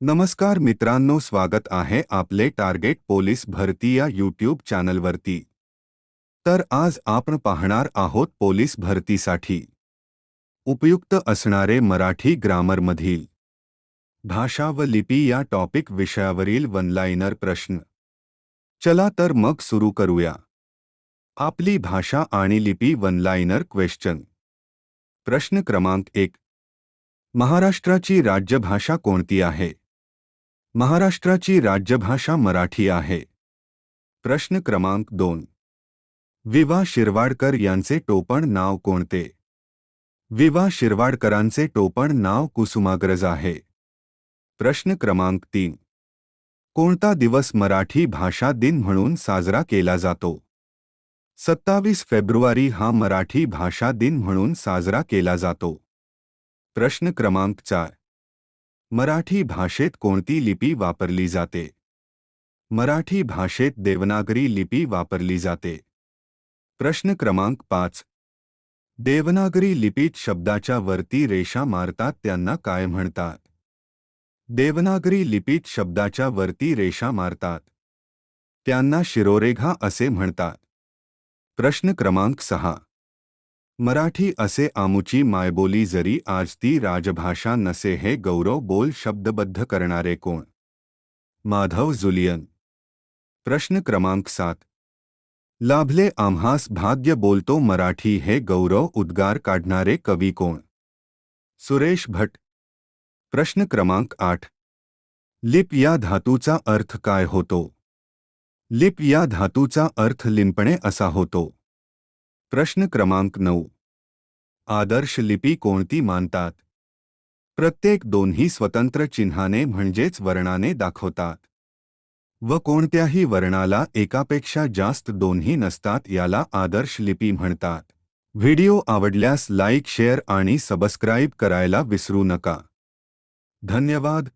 नमस्कार मित्रांनो, स्वागत आहे आपले टार्गेट पोलीस भरती या यूट्यूब चॅनलवरती. तर आज आपण पाहणार आहोत पोलीस भरतीसाठी. उपयुक्त असणारे मराठी ग्रामरमधील. भाषा व लिपी या टॉपिक विषयावरील वनलाइनर प्रश्न. चला तर मग सुरू करूया. आपली भाषा आणि लिपी वनलाइनर क्वेश्चन प्रश्न क्रमांक एक. महाराष्ट्राची राज्यभाषा कोणती आहे? महाराष्ट्राची राज्यभाषा मराठी आहे. प्रश्न क्रमांक दोन. विवा शिरवाडकर यांचे टोपण नाव कोणते? विवा शिरवाडकरांचे टोपण नाव कुसुमाग्रज आहे. प्रश्न क्रमांक तीन. कोणता दिवस मराठी भाषा दिन म्हणून साजरा केला जातो? सत्तावीस फेब्रुवारी हा मराठी भाषा दिन म्हणून साजरा केला जातो. प्रश्न क्रमांक चार. मराठी भाषेत कोणती लिपी वापरली जाते? मराठी भाषेत देवनागरी लिपी वापरली जाते. प्रश्न क्रमांक पाच. देवनागरी लिपीत शब्दाच्या वरती रेषा मारतात त्यांना काय म्हणतात? देवनागरी लिपीत शब्दाच्या वरती रेषा मारतात. त्यांना शिरोरेघा असे म्हणतात. प्रश्न क्रमांक सहा. मराठी असे आमुची मायबोली जरी आज ती राजभाषा नसे हे गौरव बोल शब्दबद्ध करणारे कोण? माधव जुलियन. प्रश्न क्रमांक सात. लाभले आम्हास भाग्य बोलतो मराठी हे गौरव उद्गार काढणारे कवी कोण? सुरेश भट. प्रश्न क्रमांक आठ. लिप या धातूचा अर्थ काय होतो? लिप या धातूचा अर्थ लिंपणे असा होतो. प्रश्न क्रमांक नऊ. आदर्श लिपी कोणती मानतात? प्रत्येक दोन्ही स्वतंत्र चिन्हाने म्हणजेच वर्णाने दाखवतात. व कोणत्याही वर्णाला एकापेक्षा जास्त दोन्ही नसतात याला आदर्श लिपी म्हणतात. व्हिडिओ आवडल्यास लाईक शेअर आणि सबस्क्राईब करायला विसरू नका. धन्यवाद.